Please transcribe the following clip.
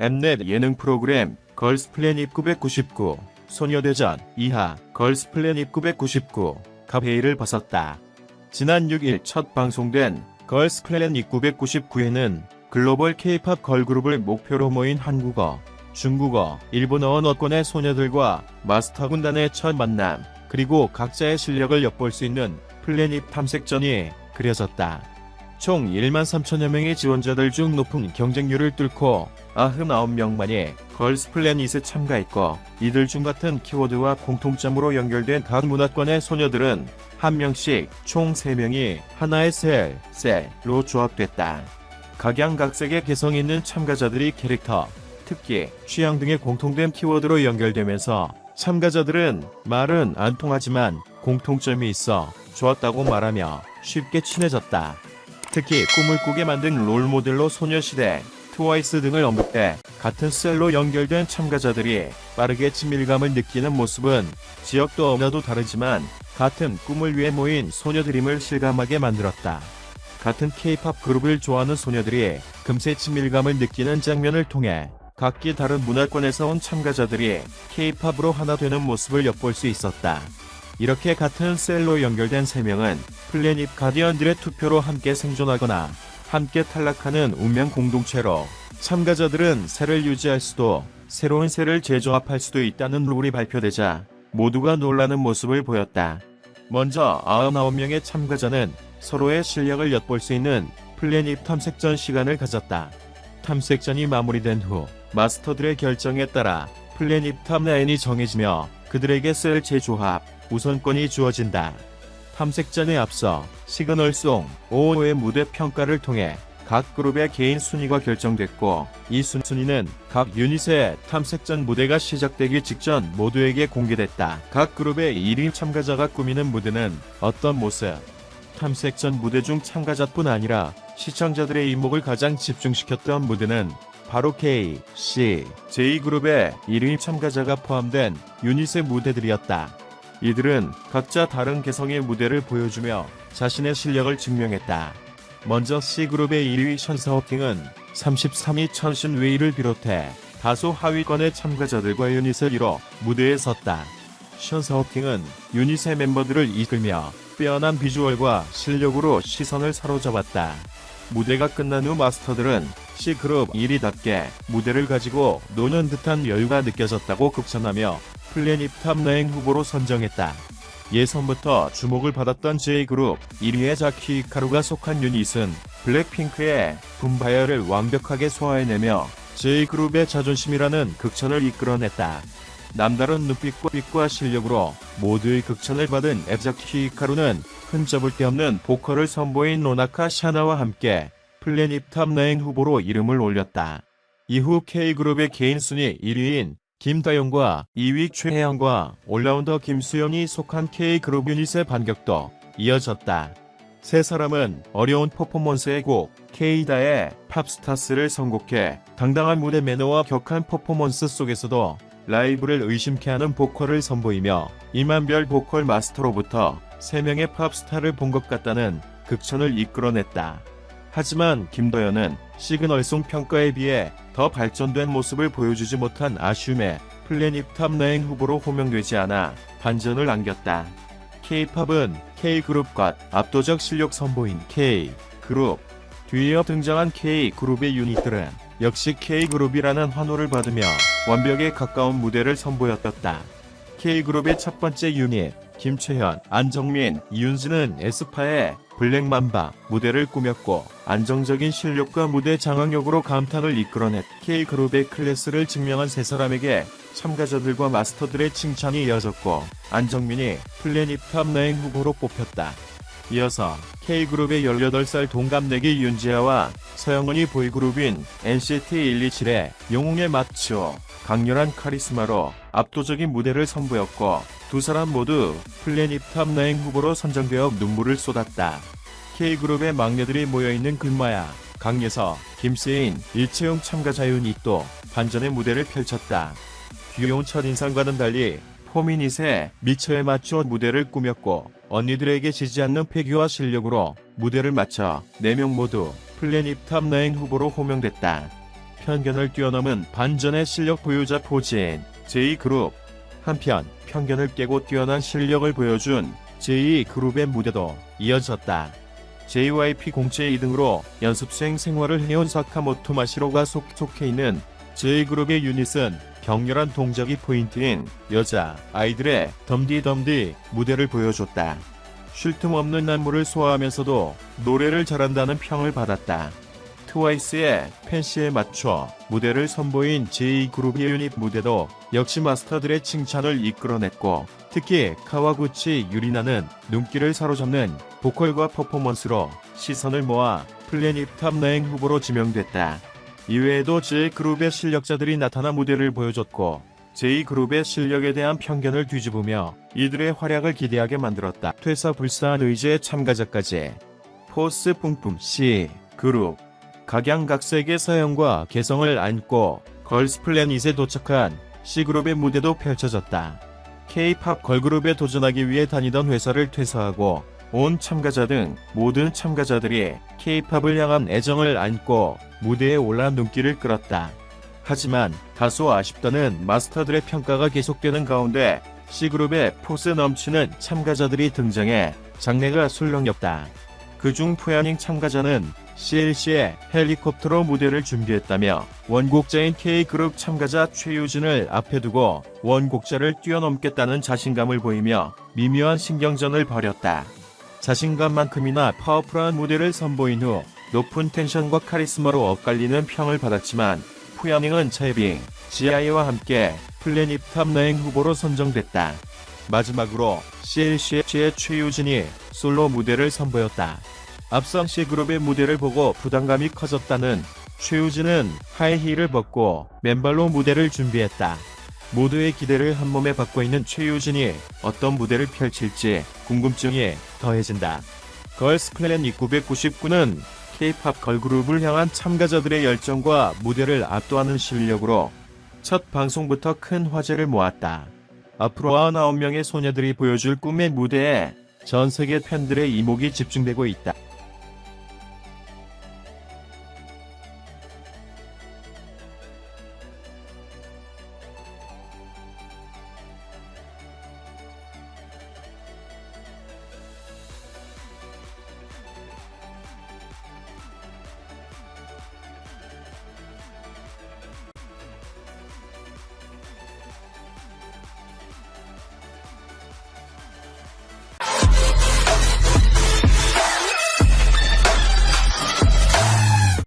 엠넷 예능 프로그램 걸스플래닛 999 소녀대전 2하 걸스플래닛 999 가베이를 벗었다. 지난 6일 첫 방송된 걸스플래닛 999에는 글로벌 K-팝 걸그룹을 목표로 모인 한국어, 중국어, 일본어 언어권의 소녀들과 마스터 군단의 첫 만남, 그리고 각자의 실력을 엿볼 수 있는 플래닛 탐색전이 그려졌다. 총 1만 3천여 명의 지원자들 중 높은 경쟁률을 뚫고 99명만이 걸스플래닛에 참가했고 이들 중 같은 키워드와 공통점으로 연결된 각 문화권의 소녀들은 한 명씩 총 3명이 하나의 셀, 셀로 조합됐다. 각양각색의 개성 있는 참가자들이 캐릭터, 특기, 취향 등의 공통된 키워드로 연결되면서 참가자들은 말은 안 통하지만 공통점이 있어 좋았다고 말하며 쉽게 친해졌다. 특히 꿈을 꾸게 만든 롤모델로 소녀시대, 트와이스 등을 언급해 같은 셀로 연결된 참가자들이 빠르게 친밀감을 느끼는 모습은 지역도 언어도 다르지만 같은 꿈을 위해 모인 소녀들임을 실감하게 만들었다. 같은 K-팝 그룹을 좋아하는 소녀들이 금세 친밀감을 느끼는 장면을 통해 각기 다른 문화권에서 온 참가자들이 K-팝으로 하나 되는 모습을 엿볼 수 있었다. 이렇게 같은 셀로 연결된 3명은 플래닛 가디언들의 투표로 함께 생존하거나 함께 탈락하는 운명 공동체로 참가자들은 새를 유지할 수도 새로운 새를 재조합할 수도 있다는 룰이 발표되자 모두가 놀라는 모습을 보였다. 먼저 99명의 참가자는 서로의 실력을 엿볼 수 있는 플래닛 탐색전 시간을 가졌다. 탐색전이 마무리된 후 마스터들의 결정에 따라 플래닛 탑라인이 정해지며 그들에게 셀 재조합 우선권이 주어진다. 탐색전에 앞서 시그널송 5호의 무대 평가를 통해 각 그룹의 개인 순위가 결정됐고 이 순위는 각 유닛의 탐색전 무대가 시작되기 직전 모두에게 공개됐다. 각 그룹의 1인 참가자가 꾸미는 무대는 어떤 모습? 탐색전 무대 중 참가자뿐 아니라 시청자들의 이목을 가장 집중시켰던 무대는 바로 K, C, J그룹의 1인 참가자가 포함된 유닛의 무대들이었다. 이들은 각자 다른 개성의 무대를 보여주며 자신의 실력을 증명했다. 먼저 C그룹의 1위 션서워킹은 33위 천신 웨이를 비롯해 다소 하위권의 참가자들과 유닛을 이뤄 무대에 섰다. 션서워킹은 유닛의 멤버들을 이끌며 빼어난 비주얼과 실력으로 시선을 사로잡았다. 무대가 끝난 후 마스터들은 C그룹 1위답게 무대를 가지고 노는 듯한 여유가 느껴졌다고 극찬하며 플래닛 탑라인 후보로 선정했다. 예선부터 주목을 받았던 J그룹 1위의 자키 히카루가 속한 유닛은 블랙핑크의 붐바이어를 완벽하게 소화해내며 J그룹의 자존심이라는 극찬을 이끌어냈다. 남다른 눈빛과 빛과 실력으로 모두의 극찬을 받은 앱자키 히카루는 흠잡을 데 없는 보컬을 선보인 로나카 샤나와 함께 플래닛 탑9 후보로 이름을 올렸다. 이후 K그룹의 개인 순위 1위인 김다영과 2위 최혜영과 올라운더 김수영이 속한 K그룹 유닛의 반격도 이어졌다. 세 사람은 어려운 퍼포먼스의 곡 K다의 팝스타스를 선곡해 당당한 무대 매너와 격한 퍼포먼스 속에서도 라이브를 의심케 하는 보컬을 선보이며 이만별 보컬 마스터로부터 3명의 팝스타를 본 것 같다는 극찬을 이끌어냈다. 하지만 김도연은 시그널송 평가에 비해 더 발전된 모습을 보여주지 못한 아쉬움에 플래닛 탑9 후보로 호명되지 않아 반전을 안겼다. K-팝은 K그룹과 압도적 실력 선보인 K그룹 뒤이어 등장한 K그룹의 유닛들은 역시 K그룹이라는 환호를 받으며 완벽에 가까운 무대를 선보였다. K그룹의 첫 번째 유닛 김채현, 안정민, 이윤진은 에스파의 블랙맘바 무대를 꾸몄고 안정적인 실력과 무대 장악력으로 감탄을 이끌어냈 K그룹의 클래스를 증명한 세 사람에게 참가자들과 마스터들의 칭찬이 이어졌고 안정민이 플래닛 탑9 후보로 뽑혔다. 이어서 K그룹의 18살 동갑내기 윤지아와 서영은이 보이그룹인 NCT 127의 영웅에 맞추어 강렬한 카리스마로 압도적인 무대를 선보였고 두 사람 모두 플래닛 탑9 후보로 선정되어 눈물을 쏟았다. K그룹의 막내들이 모여있는 금마야, 강예서, 김세인, 일체용 참가자 유닛도 반전의 무대를 펼쳤다. 귀여운 첫인상과는 달리 포미닛의 미처에 맞춰 무대를 꾸몄고 언니들에게 지지 않는 패기와 실력으로 무대를 맞춰 4명 모두 플래닛 탑9 후보로 호명됐다. 편견을 뛰어넘은 반전의 실력 보유자 포진 제2그룹 한편 편견을 깨고 뛰어난 실력을 보여준 제2 그룹의 무대도 이어졌다. JYP 공채 2등으로 연습생 생활을 해온 사카모토 마시로가 속, 속해 있는 제2그룹의 유닛은 격렬한 동작이 포인트인 여자 아이들의 덤디덤디 무대를 보여줬다. 쉴 틈 없는 안무를 소화하면서도 노래를 잘한다는 평을 받았다. 트와이스의 팬시에 맞춰 무대를 선보인 제2그룹의 유닛 무대도 역시 마스터들의 칭찬을 이끌어냈고 특히 카와구치 유리나는 눈길을 사로잡는 보컬과 퍼포먼스로 시선을 모아 플래닛 탑라인 후보로 지명됐다. 이외에도 제2그룹의 실력자들이 나타나 무대를 보여줬고 제2그룹의 실력에 대한 편견을 뒤집으며 이들의 활약을 기대하게 만들었다. 퇴사 불사한 의제의 참가자까지 포스 뿡뿡 C 그룹 각양각색의 사연과 개성을 안고 걸스 플래닛에 도착한 C그룹의 무대도 펼쳐졌다. K-팝 걸그룹에 도전하기 위해 다니던 회사를 퇴사하고 온 참가자 등 모든 참가자들이 K-팝을 향한 애정을 안고 무대에 올라 눈길을 끌었다. 하지만 다소 아쉽다는 마스터들의 평가가 계속되는 가운데 C그룹의 포스 넘치는 참가자들이 등장해 장래가 술렁였다. 그중 푸야닝 참가자는 CLC의 헬리콥터로 무대를 준비했다며 원곡자인 K그룹 참가자 최유진을 앞에 두고 원곡자를 뛰어넘겠다는 자신감을 보이며 미묘한 신경전을 벌였다. 자신감만큼이나 파워풀한 무대를 선보인 후 높은 텐션과 카리스마로 엇갈리는 평을 받았지만 푸야닝은 차이빙, 지아이와 함께 플래닛 탑라인 후보로 선정됐다. 마지막으로 CLC의 최유진이 솔로 무대를 선보였다. 앞선 C그룹의 무대를 보고 부담감이 커졌다는 최유진은 하이힐을 벗고 맨발로 무대를 준비했다. 모두의 기대를 한몸에 받고 있는 최유진이 어떤 무대를 펼칠지 궁금증이 더해진다. 걸스 플래닛 999는 K-팝 걸그룹을 향한 참가자들의 열정과 무대를 압도하는 실력으로 첫 방송부터 큰 화제를 모았다. 앞으로 99명의 소녀들이 보여줄 꿈의 무대에 전 세계 팬들의 이목이 집중되고 있다.